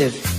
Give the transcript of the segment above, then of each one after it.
massive.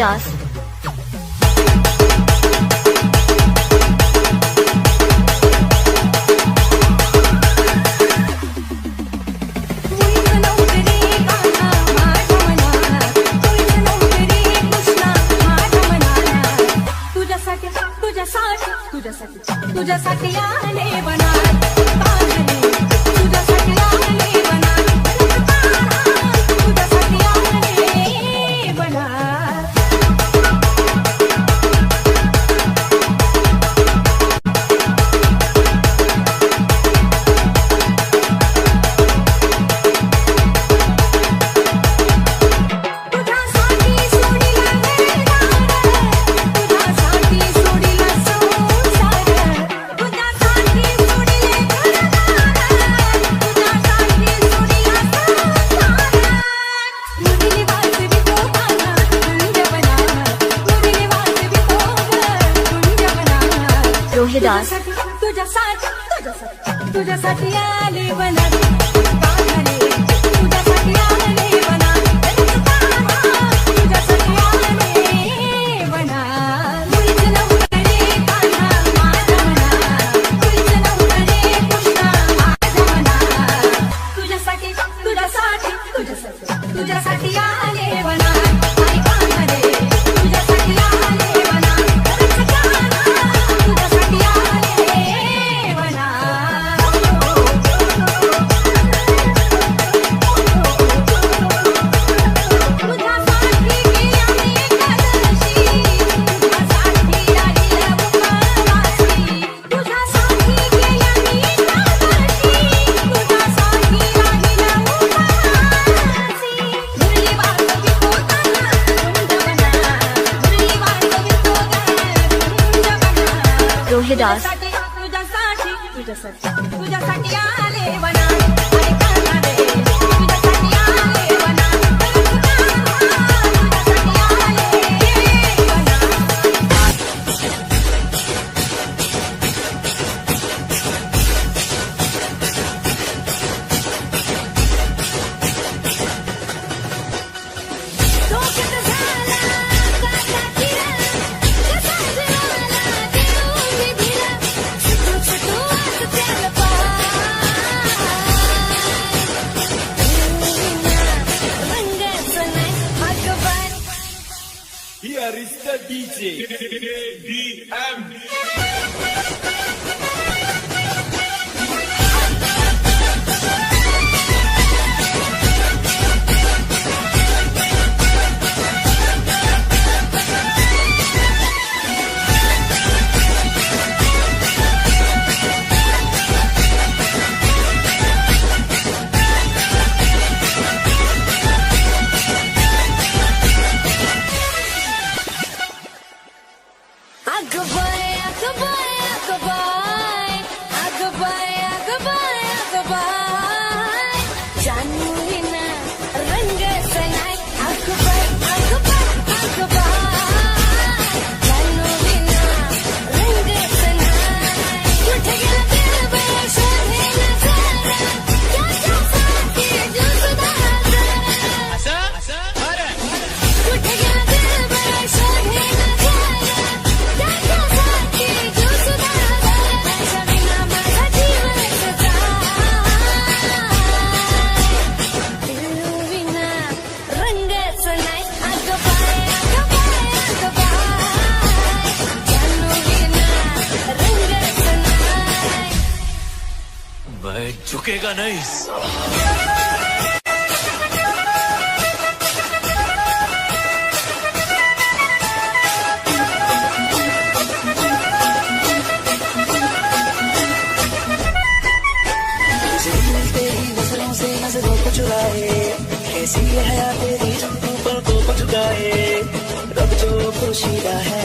Das. तुझ्यासाठी तुझ्यासाठी तुझ्यासाठी आले बना मोहनदास तुझ्यासाठी तुझ्यासाठी तुझ्यासाठी आली बनवी with Messi. झुकेगा नहीं। ऐसी है तेरी पर पलकों को झुकाए। रब जो खुशी है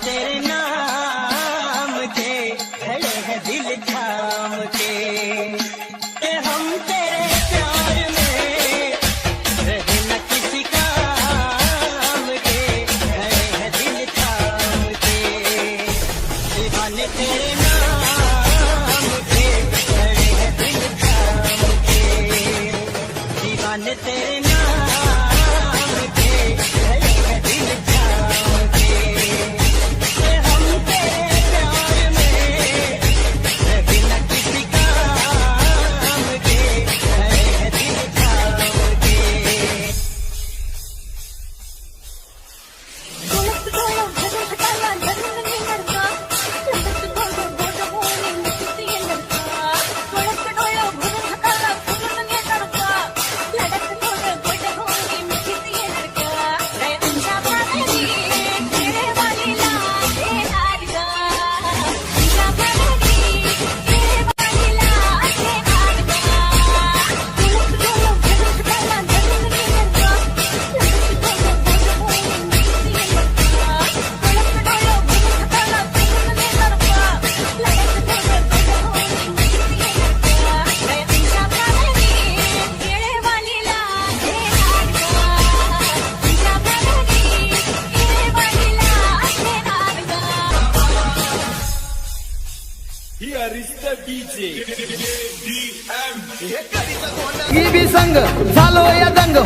Get it.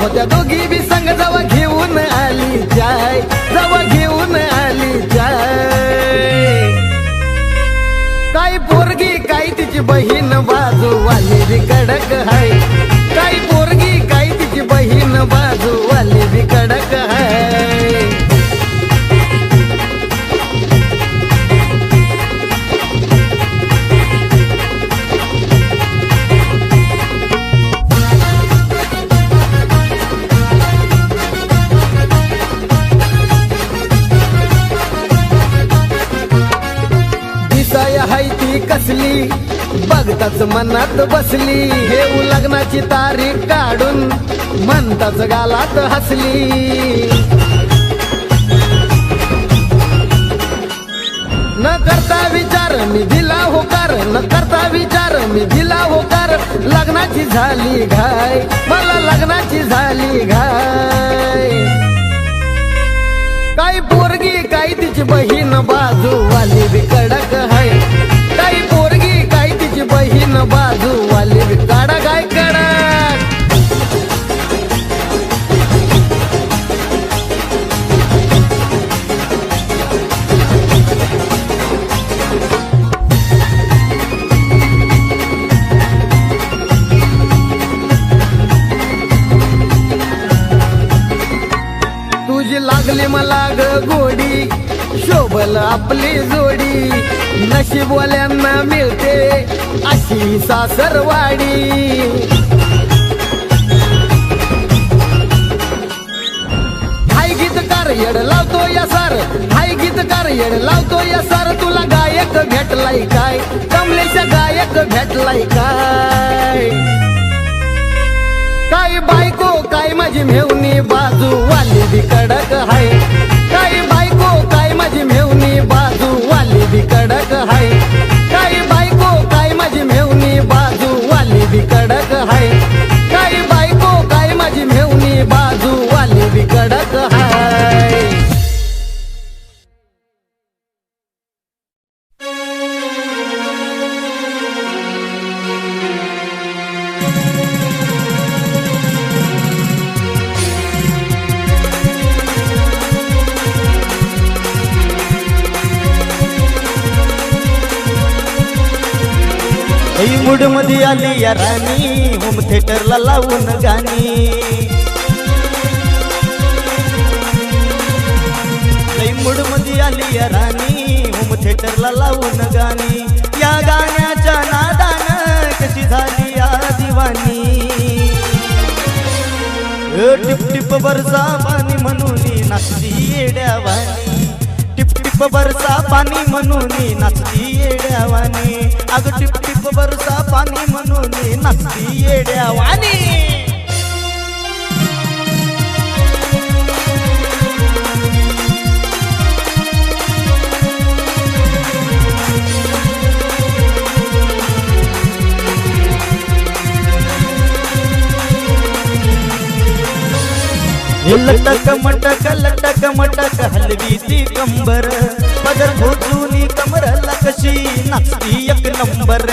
होत्या दोघी बी संग जवा घेऊन आली जाय जवा घेऊन आली जाय. काय पोरगी काय तिची बहीण बाजू वाली कडक हाय आताच मनात बसली. हे लग्नाची तारीख काढून म्हणताच गालात हसली. न करता विचार मी दिला होकार. न करता विचार मी दिला होकार. लग्नाची झाली घाय. मला लग्नाची झाली घाय. काही पोरगी काही तिची बहीण बाजूवाली बी कडक आहे roubado. सासरवाडी हाय गीतकार येड लावतो या सर. हाय गीतकार येड लावतो या सर. तुला गायक भेटलाय काय? कमलेशा गायक भेटलाय काय? काय बायको काय माझी मेवणी बाजू वाली कडक हाय. लावून गाणी. या गाण्याच्या नादान कशी झाली या दिवानी अ, टिप टिप बरसा पाणी म्हणून नाचती येड्यावानी टिप टिप बरसा पाणी म्हणून नाचती येड्यावानी अग टिप टिप बरसा पाणी म्हणून नाचती येड्यावानी लटक मटक लटक मटक हलवी ती कंबर. पदर भोचूनी कमर कशी नाचती एक नंबर.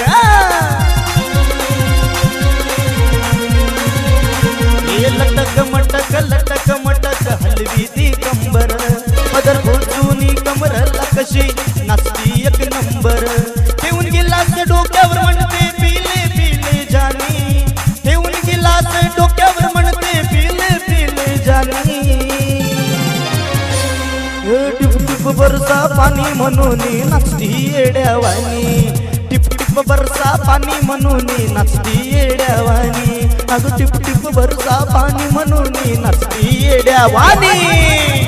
लटक मटक लटक मटक हलवी ती कंबर. पदर भोचूनी कमर कशी नाचती एक नंबर. पाणी म्हणून नाचती येड्यावानी. टिप टिप बरसा पाणी म्हणून नाचती येड्यावानी. अगं टिप टिप बरसा पाणी म्हणून नाचती येड्यावानी.